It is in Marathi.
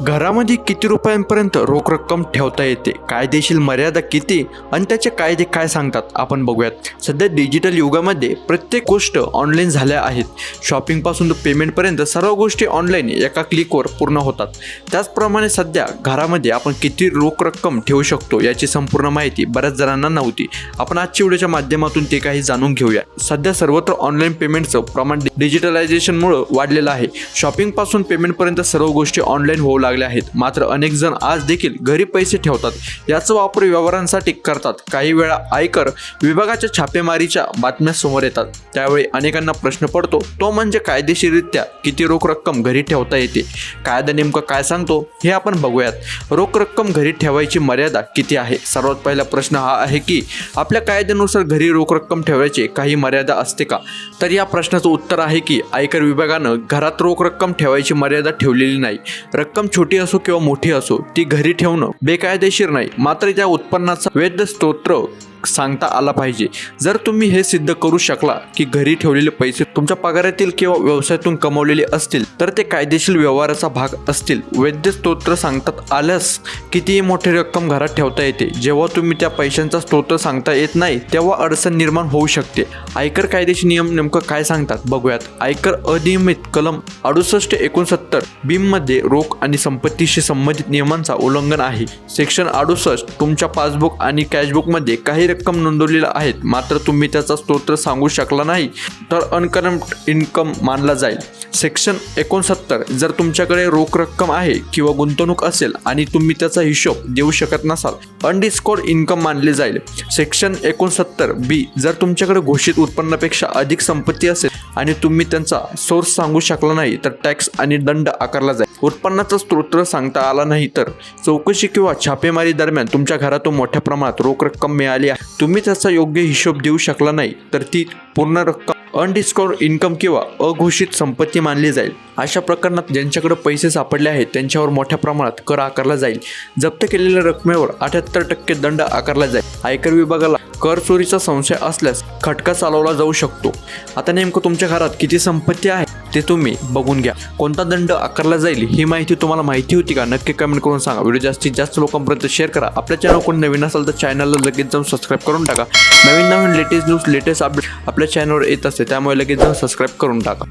घरामध्ये किती रुपयांपर्यंत रोख रक्कम ठेवता येते? कायदेशीर मर्यादा किती? आणि त्याचे कायदे काय सांगतात? आपण बघूयात. सध्या डिजिटल युगामध्ये प्रत्येक गोष्ट ऑनलाईन झाल्या आहेत. शॉपिंगपासून तर पेमेंटपर्यंत सर्व गोष्टी ऑनलाईन एका क्लिकवर पूर्ण होतात. त्याचप्रमाणे सध्या घरामध्ये आपण किती रोख रक्कम ठेवू शकतो याची संपूर्ण माहिती बऱ्याच जणांना नव्हती. आपण आजच्या व्हिडिओच्या माध्यमातून ते काही जाणून घेऊया. सध्या सर्वत्र ऑनलाईन पेमेंटचं प्रमाण डिजिटलायझेशनमुळे वाढलेलं आहे. शॉपिंगपासून पेमेंटपर्यंत सर्व गोष्टी ऑनलाईन होऊ लागल्या आहेत. मात्र अनेक जण आज देखील घरी पैसे ठेवतात. याचा वापर व्यवहारांसाठी करतात. काही वेळा आयकर विभागाच्या छापेमारीच्या बातम्या समोर येतात. त्यावेळी अनेकांना प्रश्न पडतो तो म्हणजे कायदेशीररित्या किती रोख रक्कम घरी ठेवता येते? कायदा नेमकं काय सांगतो? हे आपण बघूयात. रोख रक्कम घरी ठेवायची मर्यादा किती आहे? सर्वात पहिला प्रश्न हा आहे की आपल्या कायद्यानुसार घरी रोख रक्कम ठेवायची काही मर्यादा असते का? तर या प्रश्नाचं उत्तर आहे की आयकर विभागानं घरात रोख रक्कम ठेवायची मर्यादा ठेवलेली नाही. रक्कम छोटी असो किंवा मोठी असो ती घरी ठेवणं बेकायदेशीर नाही. मात्र त्या उत्पन्नाचा वैध स्तोत्र सांगता आला पाहिजे. जर तुम्ही हे सिद्ध करू शकला की घरी ठेवलेले पैसे तुमच्या पगारातील किंवा व्यवसायातून कमवलेले असतील तर ते कायदेशीर व्यवहाराचा भाग असतील. वैद्य स्तोत्र सांगतात आल्यास कितीही मोठी रक्कम घरात ठेवता येते. जेव्हा तुम्ही त्या पैशांचा स्तोत्र सांगता येत नाही तेव्हा अडचण निर्माण होऊ शकते. आयकर कायदेशीर नियम नेमकं काय सांगतात? बघूयात. आयकर अनियमित कलम अडुसष्ट एकोणसत्तर. मध्ये रोख आणि संपत्तीशी संबंधित नियमांचा उल्लंघन आहे. सेक्शन अडुसष्ट. तुमच्या पासबुक आणि कॅशबुकमध्ये काही रक्कम नोंदवलेल्या आहेत. मात्र तुम्ही त्याचा स्तोत्र सांगू शकला नाही तर अनकरंट इन्कम मानला जाईल. सेक्शन एकोणसत्तर जर तुमच्याकडे रोख रक्कम आहे किंवा गुंतवणूक असेल आणि तुम्ही त्याचा हिशोब देऊ शकत नसाल अनडिस्कोर इन्कम मानले जाईल. सेक्शन एकोणसत्तर बी जर तुमच्याकडे घोषित उत्पन्नापेक्षा अधिक संपत्ती असेल आणि तुम्ही त्यांचा सोर्स सांगू शकला नाही तर टॅक्स आणि दंड आकारला जाईल. उत्पन्नाचा स्त्रोत्र सांगता आला नाही तर चौकशी किंवा छापेमारी दरम्यान तुमच्या घरातून मोठ्या प्रमाणात रोख रक्कम मिळाली आहे. तुम्ही त्याचा योग्य हिशोब देऊ शकला नाही तर ती पूर्ण रक्कम अनडिस्काउंट इन्कम किंवा अघोषित संपत्ती मानली जाईल. अशा प्रकरणात ज्यांच्याकडे पैसे सापडले आहेत त्यांच्यावर मोठ्या प्रमाणात कर आकारला जाईल. जप्त केलेल्या रकमेवर अठ्याहत्तर टक्के दंड आकारला जाईल. आयकर विभागाला कर चोरीचा संशय असल्यास खटका चालवला जाऊ शकतो. आता नेमकं तुमच्या घरात किती संपत्ती आहे? ते तुम्ही बघून घ्या. कोणता दंड आकारला जाईल ही माहिती तुम्हाला माहिती होती का? नक्की कमेंट करून सांगा. व्हिडिओ जास्तीत जास्त लोकांपर्यंत शेअर करा. आपल्या चॅनल कोण नवीन असाल तर चॅनलला लगेच जाऊन सबस्क्राईब करून टाका. नवीन नवीन लेटेस्ट न्यूज लेटेस्ट अपडेट आपल्या चॅनलवर येत असते त्यामुळे लगेच जाऊन सबस्क्राईब करून टाका.